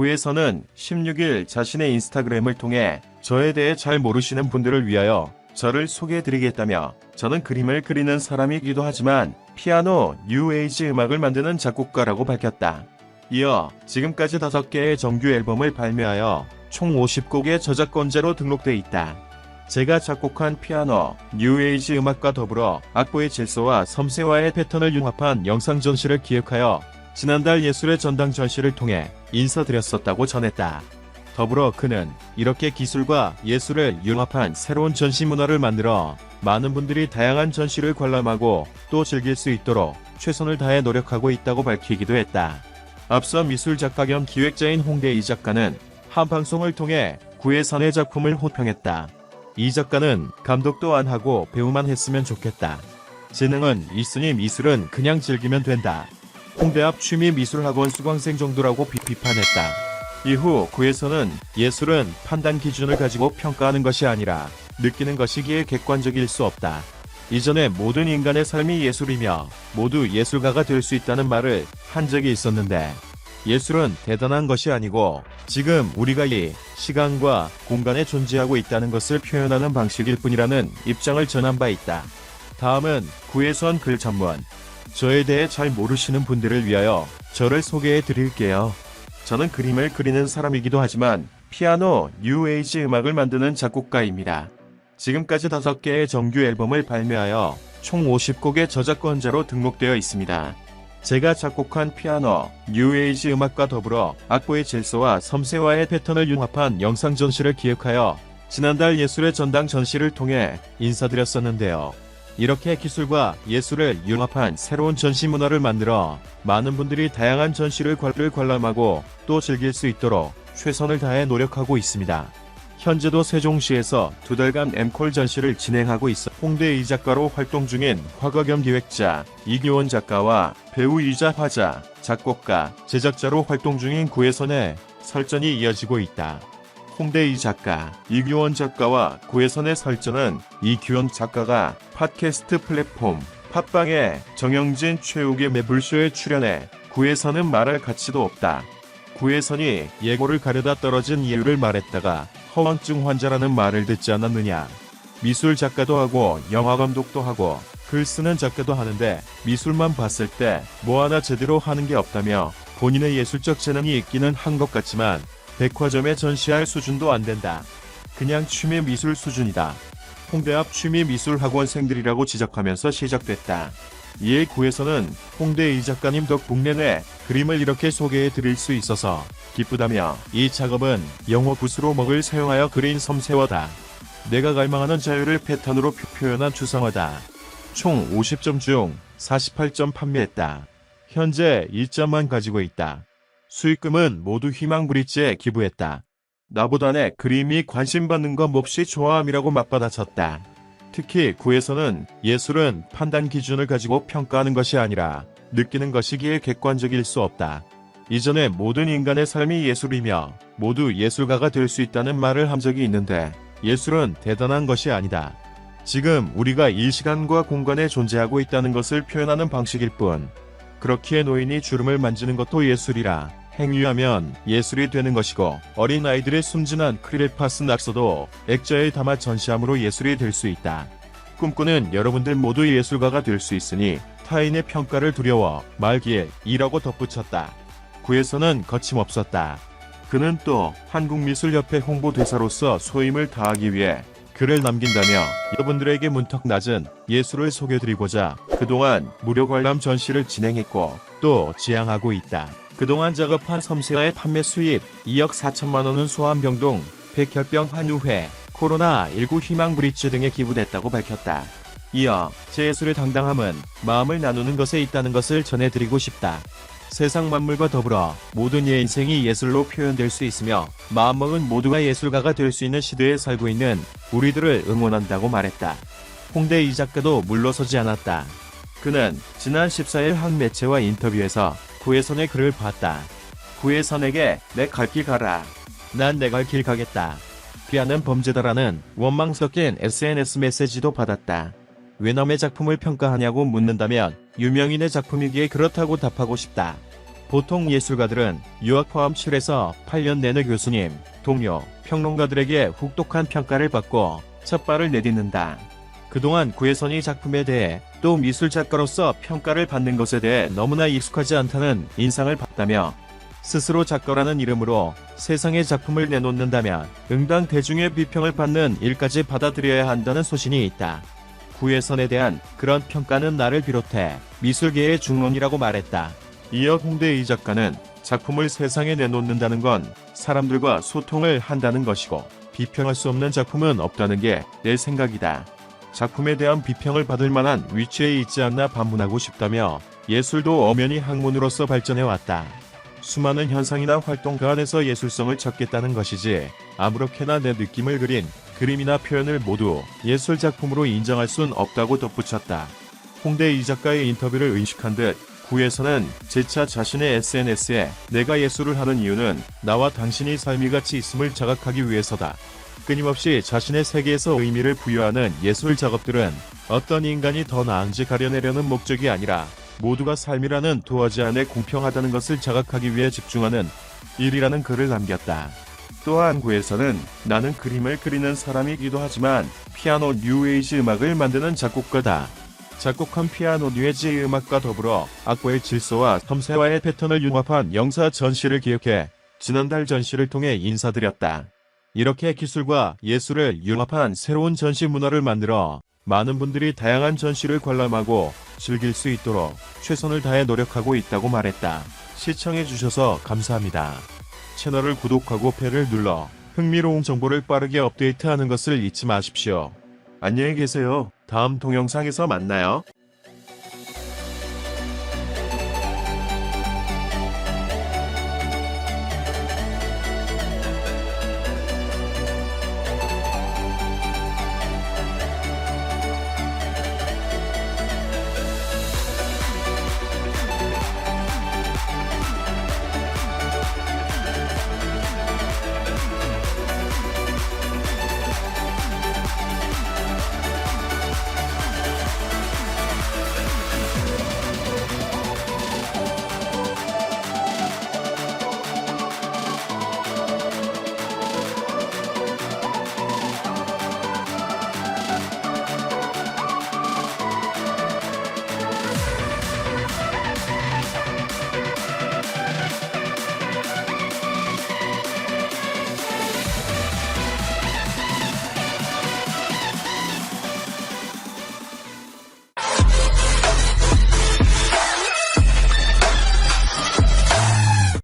구에서는 16일 자신의 인스타그램을 통해 저에 대해 잘 모르시는 분들을 위하여 저를 소개해드리겠다며 저는 그림을 그리는 사람이기도 하지만 피아노, 뉴에이지 음악을 만드는 작곡가라고 밝혔다. 이어 지금까지 5개의 정규 앨범을 발매하여 총 50곡의 저작권자로 등록돼 있다. 제가 작곡한 피아노, 뉴에이지 음악과 더불어 악보의 질서와 섬세와의 패턴을 융합한 영상 전시를 기획하여 지난달 예술의 전당 전시를 통해 인사드렸었다고 전했다. 더불어 그는 이렇게 기술과 예술을 융합한 새로운 전시 문화를 만들어 많은 분들이 다양한 전시를 관람하고 또 즐길 수 있도록 최선을 다해 노력하고 있다고 밝히기도 했다. 앞서 미술 작가 겸 기획자인 홍대 이 작가는 한 방송을 통해 구혜선의 작품을 호평했다. 이 작가는 감독도 안 하고 배우만 했으면 좋겠다. 재능은 있으니 미술은 그냥 즐기면 된다. 홍대 앞 취미 미술학원 수강생 정도라고 비- 비판했다. 이후 구에서는 예술은 판단 기준을 가지고 평가하는 것이 아니라 느끼는 것이기에 객관적일 수 없다. 이전에 모든 인간의 삶이 예술이며 모두 예술가가 될 수 있다는 말을 한 적이 있었는데 예술은 대단한 것이 아니고 지금 우리가 이 시간과 공간에 존재하고 있다는 것을 표현하는 방식일 뿐이라는 입장을 전한 바 있다. 다음은 구에선 글 전문. 저에 대해 잘 모르시는 분들을 위하여 저를 소개해 드릴게요. 저는 그림을 그리는 사람이기도 하지만 피아노, 뉴에이지 음악을 만드는 작곡가입니다. 지금까지 5개의 정규 앨범을 발매하여 총 50곡의 저작권자로 등록되어 있습니다. 제가 작곡한 피아노, 뉴에이지 음악과 더불어 악보의 질서와 섬세와의 패턴을 융합한 영상 전시를 기획하여 지난달 예술의 전당 전시를 통해 인사드렸었는데요. 이렇게 기술과 예술을 융합한 새로운 전시 문화를 만들어 많은 분들이 다양한 전시를 관- 관람하고 또 즐길 수 있도록 최선을 다해 노력하고 있습니다. 현재도 세종시에서 두 달간 엠콜 전시를 진행하고 있어 홍대 이 작가로 활동 중인 화가 겸 기획자 이기원 작가와 배우이자 화자, 작곡가, 제작자로 활동 중인 구혜선의 설전이 이어지고 있다. 홍대 이 작가, 이규원 작가와 구혜선의 설전은 이규원 작가가 팟캐스트 플랫폼 팟빵에 정영진 최욱의 매불쇼에 출연해 구혜선은 말할 가치도 없다. 구혜선이 예고를 가려다 떨어진 이유를 말했다가 허망증 환자라는 말을 듣지 않았느냐. 미술 작가도 하고 영화 감독도 하고 글 쓰는 작가도 하는데 미술만 봤을 때 뭐 하나 제대로 하는 게 없다며 본인의 예술적 재능이 있기는 한 것 같지만 백화점에 전시할 수준도 안 된다. 그냥 취미 미술 수준이다. 홍대 앞 취미 미술 학원생들이라고 지적하면서 시작됐다. 이에 구에서는 홍대 이 작가님 덕분 내내 그림을 이렇게 소개해 드릴 수 있어서 기쁘다며 이 작업은 영어 붓으로 먹을 사용하여 그린 섬세화다. 내가 갈망하는 자유를 패턴으로 표- 표현한 추상화다. 총 50점 중 48점 판매했다. 현재 1점만 가지고 있다. 수익금은 모두 희망 브릿지에 기부했다. 나보다 내 그림이 관심 받는 것 몹시 좋아함이라고 맞받아쳤다. 특히 구에서는 예술은 판단 기준을 가지고 평가하는 것이 아니라 느끼는 것이기에 객관적일 수 없다. 이전에 모든 인간의 삶이 예술이며 모두 예술가가 될 수 있다는 말을 한 적이 있는데 예술은 대단한 것이 아니다. 지금 우리가 이 시간과 공간에 존재하고 있다는 것을 표현하는 방식일 뿐. 그렇기에 노인이 주름을 만지는 것도 예술이라 행위하면 예술이 되는 것이고 어린 아이들의 순진한 크레파스 낙서도 액자에 담아 전시함으로 예술이 될 수 있다. 꿈꾸는 여러분들 모두 예술가가 될 수 있으니 타인의 평가를 두려워 말기에 이라고 덧붙였다. 구에서는 거침없었다. 그는 또 한국미술협회 홍보대사로서 소임을 다하기 위해 글을 남긴다며 여러분들에게 문턱 낮은 예술을 소개드리고자 그동안 무료 관람 전시를 진행했고 또 지향하고 있다. 그동안 작업한 섬세화의 판매 수입 2억 4천만 원은 소아암병동, 백혈병 환우회, 코로나19 희망 브릿지 등에 기부됐다고 밝혔다. 이어 제 예술의 당당함은 마음을 나누는 것에 있다는 것을 전해드리고 싶다. 세상 만물과 더불어 모든 예 인생이 예술로 표현될 수 있으며 마음먹은 모두가 예술가가 될 수 있는 시대에 살고 있는 우리들을 응원한다고 말했다. 홍대 이 작가도 물러서지 않았다. 그는 지난 14일 한 매체와 인터뷰에서 구혜선의 글을 봤다. 구혜선에게 내 갈 길 가라. 난 내 갈 길 가겠다. 피하는 범죄다라는 원망 섞인 SNS 메시지도 받았다. 왜 남의 작품을 평가하냐고 묻는다면 유명인의 작품이기에 그렇다고 답하고 싶다. 보통 예술가들은 유학 포함 7에서 8년 내내 교수님, 동료, 평론가들에게 혹독한 평가를 받고 첫 발을 내딛는다. 그동안 구혜선이 작품에 대해 또 미술 작가로서 평가를 받는 것에 대해 너무나 익숙하지 않다는 인상을 받다며 스스로 작가라는 이름으로 세상에 작품을 내놓는다면 응당 대중의 비평을 받는 일까지 받아들여야 한다는 소신이 있다. 구혜선에 대한 그런 평가는 나를 비롯해 미술계의 중론이라고 말했다. 이어 홍대 이 작가는 작품을 세상에 내놓는다는 건 사람들과 소통을 한다는 것이고 비평할 수 없는 작품은 없다는 게 내 생각이다. 작품에 대한 비평을 받을 만한 위치에 있지 않나 반문하고 싶다며 예술도 엄연히 학문으로서 발전해 왔다. 수많은 현상이나 활동 그 안에서 예술성을 찾겠다는 것이지 아무렇게나 내 느낌을 그린 그림이나 표현을 모두 예술 작품으로 인정할 순 없다고 덧붙였다. 홍대 이 작가의 인터뷰를 의식한 듯 구에서는 재차 자신의 SNS에 내가 예술을 하는 이유는 나와 당신이 삶이 같이 있음을 자각하기 위해서다. 끊임없이 자신의 세계에서 의미를 부여하는 예술 작업들은 어떤 인간이 더 나은지 가려내려는 목적이 아니라 모두가 삶이라는 도화지 안에 공평하다는 것을 자각하기 위해 집중하는 일이라는 글을 남겼다. 또한 구에서는 나는 그림을 그리는 사람이기도 하지만 피아노 뉴에이지 음악을 만드는 작곡가다. 작곡한 피아노 뉴에이지 음악과 더불어 악보의 질서와 섬세와의 패턴을 융합한 영사 전시를 기획해 지난달 전시를 통해 인사드렸다. 이렇게 기술과 예술을 융합한 새로운 전시 문화를 만들어 많은 분들이 다양한 전시를 관람하고 즐길 수 있도록 최선을 다해 노력하고 있다고 말했다. 시청해주셔서 감사합니다. 채널을 구독하고 배를 눌러 흥미로운 정보를 빠르게 업데이트하는 것을 잊지 마십시오. 안녕히 계세요. 다음 동영상에서 만나요.